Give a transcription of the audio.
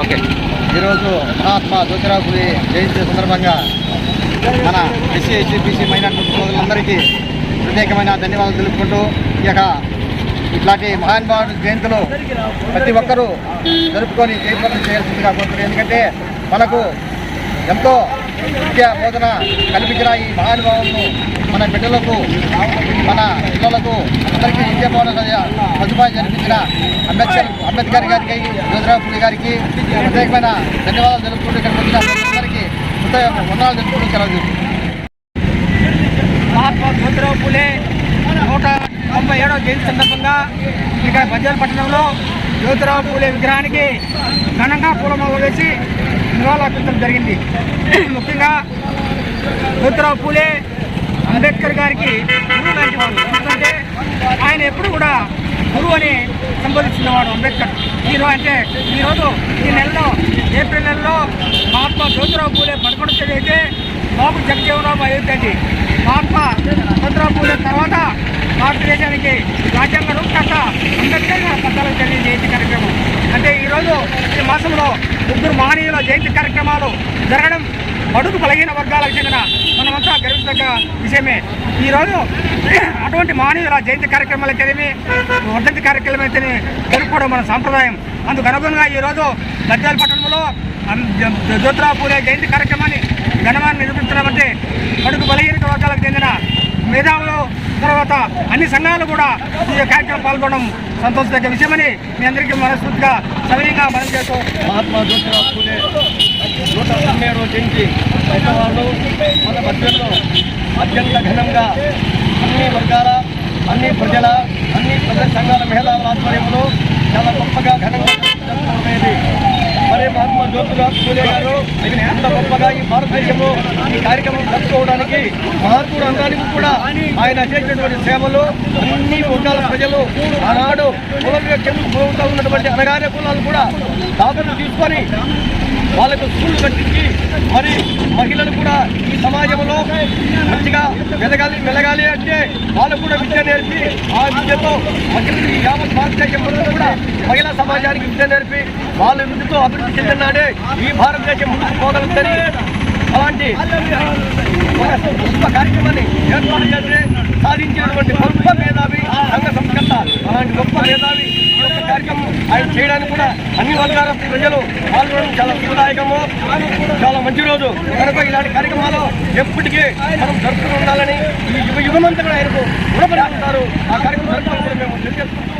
Okay. ఈరోజు మహాత్మా జ్యోతిరావు పులి జయంతి సందర్భంగా మన ఎస్సీ ఎస్సీ బీసీ మైనార్టీ సోదరులందరికీ ప్రత్యేకమైన ధన్యవాదాలు తెలుపుకుంటూ ఈ యొక్క ఇట్లాంటి మహానుభావుడు జయంతులు ప్రతి ఒక్కరూ జరుపుకొని జయప్రదం చేయాల్సిందిగా కోరుతున్నారు ఎందుకంటే మనకు ఎంతో విద్యా బోధన కల్పించిన ఈ మహానుభావులను మన బిడ్డలకు మన పిల్లలకు అందరికీ విద్యా బోధన సదుపాయం జరిపించిన అంబేద్కర్ అంబేద్కర్ గారికి జ్యోతిరావు పులి గారికి ప్రత్యేకమైన ధన్యవాదాలు తెలుపుకుంటూ ఇక్కడికి వచ్చిన అందరికీ హృదయ వందనాలు తెలుపుకుంటూ సెలవు మహాత్మా జ్యోతిరావు పూలే నూట తొంభై ఏడవ జయంతి సందర్భంగా ఇక్కడ బజార్ పట్టణంలో జ్యోతిరావు పూలే విగ్రహానికి ఘనంగా పూలమాలలు వేసి నివాళులర్పించడం జరిగింది. ముఖ్యంగా జ్యోతిరావు పూలే అంబేద్కర్ గారికి గురువు లాంటి ఎందుకంటే ఆయన ఎప్పుడు కూడా గురువు అని సంబోధిస్తున్నవాడు అంబేద్కర్. ఈరోజు అంటే ఈరోజు ఈ నెలలో ఏప్రిల్ నెలలో మహాత్మా జ్యోతిరావు పూలే పదకొండు తేదీ అయితే బాబు జగజీవనరావు అయోధ్యండి మహాత్మా జ్యోతిరావు పూలే తర్వాత భారతదేశానికి రాజ్యాంగ రూపకర్త అంబేద్కర్ గారి పద్నాలుగు తేదీ జయంతి కార్యక్రమం అంటే ఈరోజు ఈ మాసంలో ముగ్గురు మహనీయుల జయంతి కార్యక్రమాలు జరగడం బడుగు బలహీన వర్గాలకు చెందిన మనమంతా గర్వించదగ్గ విషయమే. ఈరోజు అటువంటి మహనీయుల జయంతి కార్యక్రమాలు అయితేనేమి వర్ధంతి కార్యక్రమం అయితేనే జరుపుకోవడం మన సాంప్రదాయం. అందుకు అనుగుణంగా ఈరోజు గద్యాల పట్టణంలో జ్యోతిరావు పూలే జయంతి కార్యక్రమాన్ని ఘనమాన్ని నిరూపించడం అంటే బడుగు బలహీన వర్గాలకు చెందిన మేధావులు తర్వాత అన్ని సంఘాలు కూడా ఈ కార్యక్రమం పాల్గొనడం సంతోషదగ్గ విషయమని మీ అందరికీ మనస్ఫూర్తిగా సవినీయంగా మనం చేస్తూ మహాత్మా జ్యోతిరావు పూలే నూట పన్నెండవ జయంతి పెద్దవాళ్ళు మన అత్యంత ఘనంగా అన్ని వర్గాల అన్ని ప్రజల అన్ని ప్రజల సంఘాల మహిళల ఆధ్వర్యంలో చాలా గొప్పగా ఘనంగా జరుపుకునేది మరి మహాత్మా జ్యోతిరావు పూలే గారు ఇంత గొప్పగా ఈ భారతదేశంలో ఈ కార్యక్రమం జరుపుకోవడానికి మహాత్ముడు అనడానికి కూడా ఆయన చేసినటువంటి సేవలు అన్ని వర్గాల ప్రజలు ఆనాడు కులంగా చెప్పుకుంటూ ఉన్నటువంటి అనగానే కులాలు కూడా దాతలు తీసుకొని వాళ్ళకు స్కూళ్ళు కట్టించి మరి మహిళలు కూడా ఈ సమాజంలో మంచిగా మెలగాలి మెలగాలి అంటే వాళ్ళు కూడా విద్య నేర్పి ఆ విద్యతో మహిళలు ఈ యావత్ భారతదేశం కూడా మహిళా సమాజానికి విద్య నేర్పి వాళ్ళ విద్యతో అభివృద్ధి చెందినాడే ఈ భారతదేశం ముందుకు పోగలుగుతుంది అలాంటి గొప్ప కార్యక్రమాన్ని ఏర్పాటు చేస్తే సాధించినటువంటి గొప్ప మేధావి సంఘ సంస్కర్త అలాంటి గొప్ప మేధావి కార్యక్రమం ఆయన చేయడానికి కూడా అన్ని వర్గాల ప్రజలు పాల్గొనడం చాలా శుభదాయకము చాలా మంచి రోజు. కనుక ఇలాంటి కార్యక్రమాలు ఎప్పటికీ మనం జరుపుతూ ఉండాలని ఈ యుగ యుగమంతా కూడా ఆయనకు రుణపడి ఆ కార్యక్రమం జరుపుకోవడం మేము తెలియజేసుకుంటూ